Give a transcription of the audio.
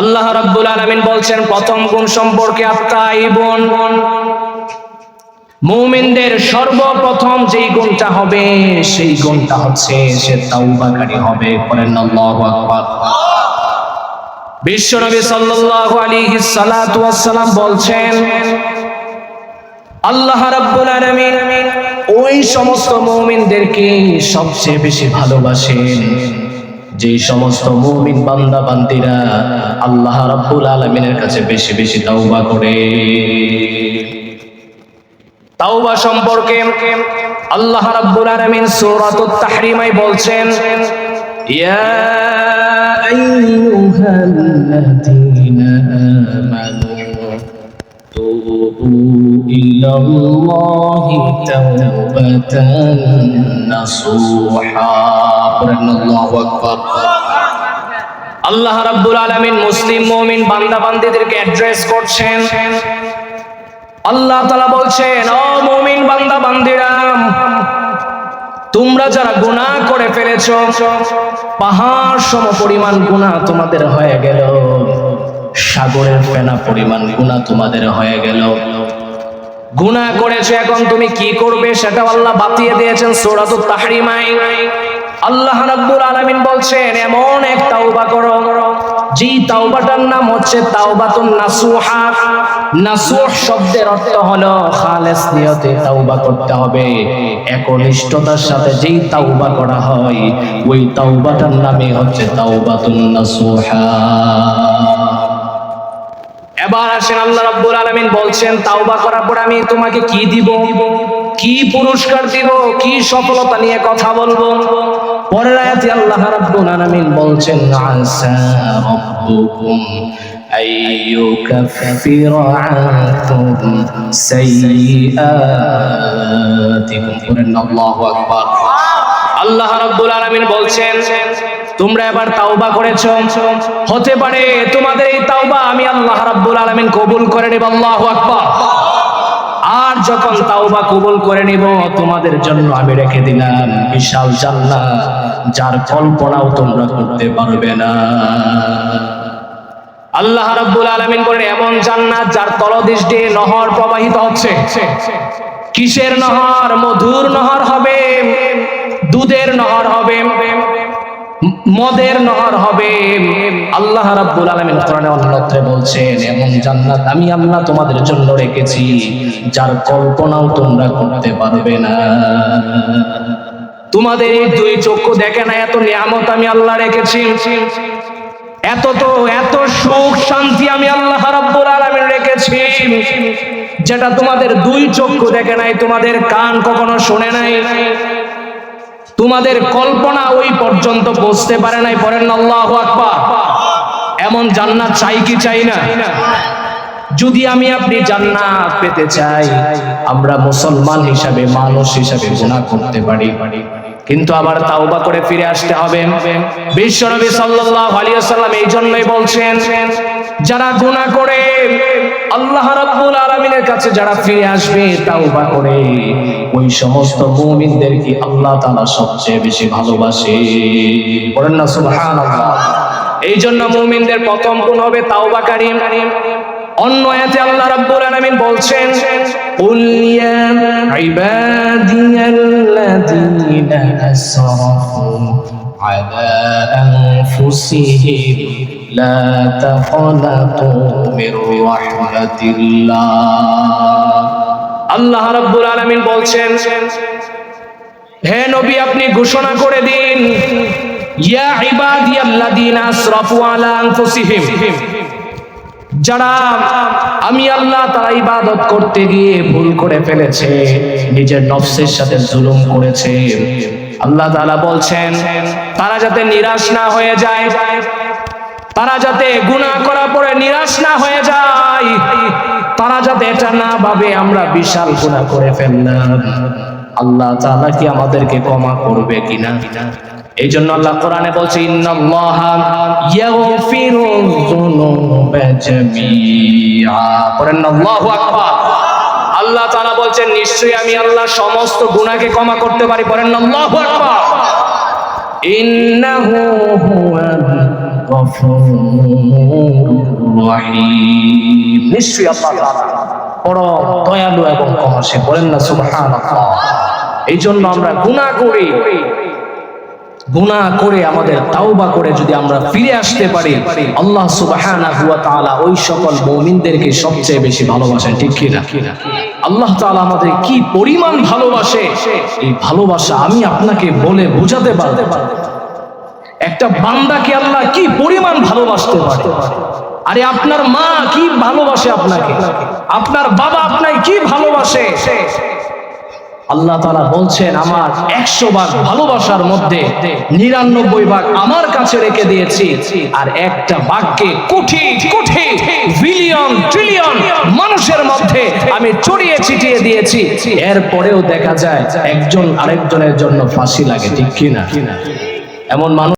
আল্লাহ রাব্বুল আলামিন বলছেন, প্রথম গুণ সম্পর্কে আত্মাইবন মুমিনদের সর্বপ্রথম যেই গুণটা হবে, সেই গুণটা হচ্ছে সে তাওবাকারী হবে। করেন আল্লাহু আকবার। বিশ্বনবী সাল্লাল্লাহু আলাইহি সাল্লাতু ওয়াসসালাম বলছেন, আল্লাহ রাব্বুল আলামিন ওই সমস্ত মুমিনদেরকে সবচেয়ে বেশি ভালোবাসেন। যে সমস্ত মুমিন বান্দা, বান্দিরা আল্লাহ রাব্বুল আলামিনের কাছে বেশি বেশি তাওবা করে। তাওবা সম্পর্কে আল্লাহ রাব্বুল আলামিন সূরাতুত তাহরিমায় বলছেন, ইয়া আইয়ুহাল্লাযীনা আমানু তুবু ইলাল্লাহি তাওবাতান নাসুহা। আল্লাহ রাব্বুল আলামিন মুসলিম মুমিন বান্দা বান্দীদেরকে অ্যাড্রেস করছেন। আল্লাহ তাআলা বলছেন, ও মুমিন বান্দা বান্দীরা, তোমরা যারা গুনাহ করে ফেলেছো, পাহাড় সম পরিমাণ গুনাহ তোমাদের হয়ে গেল। সাগরের ফেনা পরিমাণ গুনাহ তোমাদের হয়ে গেল। গুনাহ করেছ এখন তুমি কি করবে সেটা আল্লাহ বাতিয়ে দিয়েছেন সূরাতুত তাহরিমাই আল্লাহ রাব্বুল আলামিন বলছেন, এমন এক তাওবা করো যেই তাওবাটার নাম হচ্ছে তাওবাতুন নাসুহা। নাসুহ শব্দের অর্থ হলো খালেস নিয়তে তাওবা করতে হবে। একনিষ্ঠতার সাথে যেই তাওবা করা হয়, ওই তাওবাটার নামই হচ্ছে তাওবাতুন নাসুহা। এবার আসেন আল্লাহ রাব্বুল আলামিন বলছেন, তাওবা করার পর আমি তোমাকে কি দিব? কি পুরস্কার দিব, কি সফলতা নিয়ে কথা বলব? পরের আয়াতে আল্লাহ রাব্বুল আলামিন বলছেন, আসা রাব্বুকুম আল্লাহ রাব্বুল আলামিন বলছেন, তোমরা এবার তাওবা করেছ? হতে পারে, তোমাদের এই তাওবা আমি আল্লাহ রাব্বুল আলামিন কবুল করেন এবং আল্লাহু আকবার। আর যখন তাওবা কবুল করে নিব, তোমাদের জন্য আমি রেখে দিলাম বিশাল জান্নাত, যার কল্পনাও তোমরা করতে পারবে না। আল্লাহ রাব্বুল আলামিন বলেন, এমন জান্নাত যার তলদেশ দিয়ে নহর প্রবাহিত হচ্ছে। কিসের নহর? মধুর নহর হবে, দুধের নহর হবে মদের নহর হবে। আল্লাহ রাব্বুল আলামিন কোরআনে অন্যত্রে বলছেন এমন জান্নাত আমি আল্লাহ তোমাদের জন্য রেখেছি, যার কল্পনাও তোমরা করতে পারবে না। তোমাদের এই দুই চক্ষু দেখে না, এত নিয়ামত আমি আল্লাহ রেখেছি। এত তো, এত সুখ শান্তি আমি আল্লাহ রাব্বুল আলামিন রেখেছি, যেটা তোমাদের দুই চক্ষু দেখে নাই, তোমাদের কান কখনো শুনে নাই। তোমাদের কল্পনা ওই পর্যন্ত পৌঁছতে পারে নাই। পড়েন আল্লাহ আকবার। এমন জান্নাত চাই কি চাই না? যদি আমি আপনি জান্নাত পেতে চাই, আমরা মুসলমান হিসাবে, মানুষ হিসাবে গুনাহ করতে পারি। কিন্তু আবার তাওবা করে ফিরে আসতে হবে। বিশ্বনবী সাল্লাল্লাহু আলাইহি ওয়াসাল্লাম এই জন্যই বলছেন, যারা গুনাহ করে আল্লাহ রাব্বুল আলামিনের কাছে যারা ফিরে আসবে, তাওবা করে। ওই সমস্ত মুমিনদেরকে আল্লাহ তাআলা সবচেয়ে বেশি ভালোবাসে? বলেন না, সুবহানাল্লাহ। এই জন্য মুমিনদের প্রথম গুণ হবে তাওবাকারী অন্য আয়াতে আল্লাহ রাব্বুল আলামিন বলছেন, কুল ইয়া ইবাদিয়াল্লাযীনা আসরাফু আলা আনফুসিহিম লা তাখনাতু মির রাহমাতিল্লাহ। আল্লাহ রাব্বুল আলামিন বলছেন, হে নবী, আপনি ঘোষণা করে দিন, ইয়া ইবাদিয়াল্লাযীনা আসরাফু আলা আনফুসিহিম, যারা আমি আল্লাহ, তারা ইবাদত করতে গিয়ে ভুল করে ফেলেছে, নিজের নফসের সাথে জুলুম করেছে। আল্লাহ তাআলা বলছেন, তারা যাতে নিরাশ না হয়ে যায় তারা যাতে গুনাহ করা পরে নিরাশ না হয়ে যায়, তারা যাতে এটা না ভাবে, আমরা বিশাল গুনাহ করে ফেললাম। আল্লাহ তাআলা কি আমাদেরকে ক্ষমা করবে কিনা? এই জন্য আল্লাহ কোরআনে বলছে আল্লাহু তাআলা বলছেন, নিশ্চয়ই আমি আল্লাহ সমস্ত গুনাহকে ক্ষমা করতে পারি। বলেন আল্লাহু আকবার। ইন্নাহু হুয়াল নিশ্চয়ই দয়ালু এবং বলেন না এই জন্য আমরা গুনাহ করি আমাদের তাওবা করে যদি আমরা ফিরে আসতে পারি, আল্লাহ তাআলা ওই সকল মুমিনদেরকে সবচেয়ে বেশি ভালোবাসেন, ঠিক কি না আল্লাহ তাআলা আমাদের কি পরিমাণ ভালোবাসে, এই ভালোবাসা আমি আপনাকে বলে বোঝাতে পারব না। একটা বান্দাকে আল্লাহ কি পরিমাণ ভালোবাসতে পারে? আরে আপনার মা কি ভালোবাসে আপনাকে? আপনার বাবা আপনাকে কি ভালোবাসে? আল্লাহ তাআলা বলছেন, আমার একশো ভাগ ভালোবাসার মধ্যে নিরানব্বই ভাগ আমার কাছে রেখে দিয়েছি, আর একটা বাঘকে কোটি কোটি, বিলিয়ন, ট্রিলিয়ন মানুষের মধ্যে আমি ছড়িয়ে ছিটিয়ে দিয়েছি। এরপরেও দেখা যায়, একজন আরেকজনের জন্য ফাঁসি লাগে, ঠিক কিনা? এমন মানুষ